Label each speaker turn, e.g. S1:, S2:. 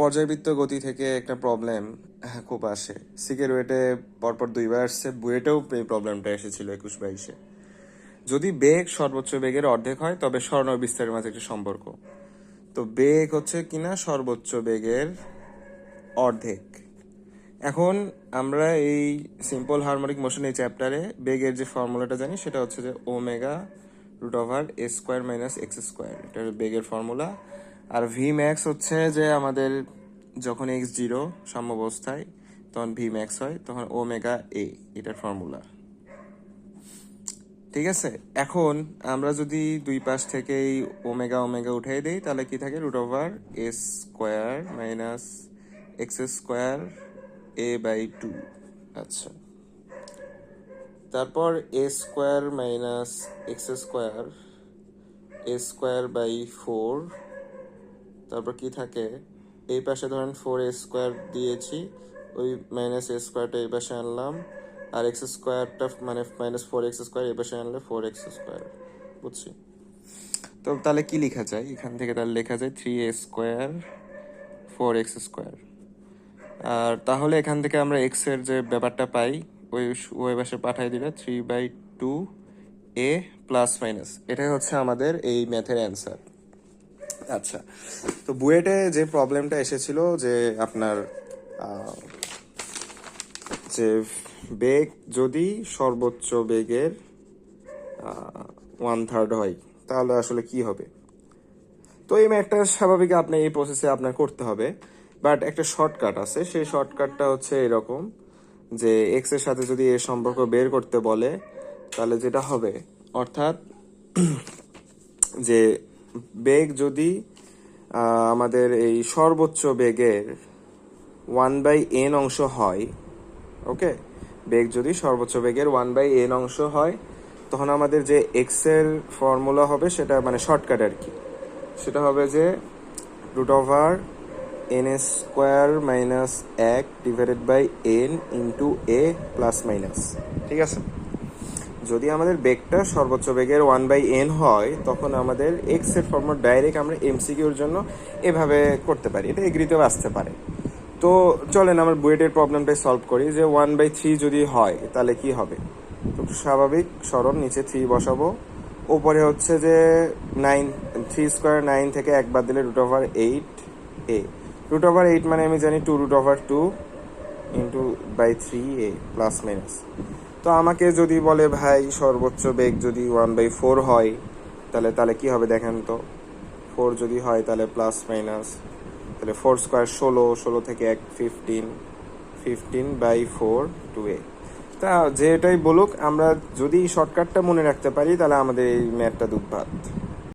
S1: পর্যায়বৃত্ত গতি থেকে একটা প্রবলেম খুব আসে। সিকের ওয়েটে পরপর দুইবার আসছে, বুয়েটেও এই প্রবলেমটা এসেছিল একুশ বাইশে। যদি বেগ সর্বোচ্চ বেগের অর্ধেক হয়, তবে স্বর্ণ বিস্তারের মাঝে একটা সম্পর্ক। তো বেগ হচ্ছে কিনা সর্বোচ্চ বেগের অর্ধেক। এখন আমরা এই সিম্পল হারমোনিক মোশন এই চ্যাপ্টারে বেগের যে ফর্মুলাটা জানি, সেটা হচ্ছে যে omega root over a square minus x square এটা বেগের ফর্মুলা আর ভি ম্যাক্স হচ্ছে যে আমাদের যখন এক্স জিরো সাম্যাবস্থায়, তখন ভি ম্যাক্স হয়, তখন ওমেগা এ, এটার ফর্মুলা ঠিক আছে? এখন আমরা যদি দুই পাশ থেকে এই ওমেগা ওমেগা উঠাই দিই, তাহলে কি থাকে? Root over a square minus x square a by two আচ্ছা। তারপর a square minus x square a square by four তারপর কি থাকে? এই পাশে ধরেন ফোর এ স্কোয়ার দিয়েছি, ওই মাইনাস এ স্কোয়ারটা এই পাশে আনলাম, আর এক্স স্কোয়ারটা মানে মাইনাস ফোর এক্স স্কোয়ার এই পাশে আনলে ফোর এক্স স্কোয়ার বুঝছি? তো তাহলে কি লেখা যায়? এখান থেকে তাহলে লেখা যায় three a square four x square আর তাহলে এখান থেকে আমরা এক্সের যে ব্যাপারটা পাই, ওই ওই পাশে পাঠাই দিলে three by two a plus minus এটাই হচ্ছে আমাদের এই ম্যাথের অ্যান্সার আচ্ছা। তো বুয়েটে যে প্রবলেমটা এসেছিল যে আপনার যে বেগ যদি সর্বোচ্চ বেগের ওয়ান থার্ড হয়, তাহলে আসলে কি হবে? তো এই ম্যাথটা স্বাভাবিক আপনি এই প্রসেসে আপনার করতে হবে। বাট একটা শর্টকাট আছে, সেই শর্টকাটটা হচ্ছে এরকম যে এক্সের সাথে যদি এর সম্পর্ক বের করতে বলে, তাহলে যেটা হবে, অর্থাৎ যে বেগ যদি আমাদের এই সর্বোচ্চ বেগের ওয়ান বাই এন অংশ হয়, ওকে? বেগ যদি সর্বোচ্চ বেগের ওয়ান বাই এন অংশ হয়, তখন আমাদের যে এক্সের ফর্মুলা হবে সেটা মানে শর্টকাট আর কি। সেটা হবে যে root over n s square minus এক divided by n into a plus minus ঠিক আছে? যদি আমাদের বেগটা সর্বোচ্চ বেগের ওয়ান বাই এন হয়, তখন আমাদের এক্সের ফর্মুলা ডাইরেক্ট আমরা এমসিকিউর জন্য এভাবে করতে পারি। এটা এগ্রিতেও আসতে পারে। তো চলেন আমার বুয়েটের প্রবলেমটাই সলভ করি যে ওয়ান বাই থ্রি যদি হয়, তাহলে কি হবে? তো স্বাভাবিক সরণ, নিচে থ্রি বসাবো। ওপরে হচ্ছে যে নাইন থ্রি স্কোয়ার নাইন থেকে একবার দিলে root over eight a root over eight মানে আমি জানি two root over two into by three a plus minus তো আমাকে যদি বলে, ভাই, সর্বোচ্চ বেগ যদি ওয়ান বাই ফোর হয়, তাহলে তাহলে কি হবে দেখেন তো? ফোর যদি হয়, তাহলে প্লাস মাইনাস তাহলে ফোর স্কোয়ার ষোলো ষোলো থেকে এক fifteen fifteen by four two a তা যেটাই বলুক, আমরা যদি শর্টকাটটা মনে রাখতে পারি, তাহলে আমাদের এই ম্যাটটা দুধ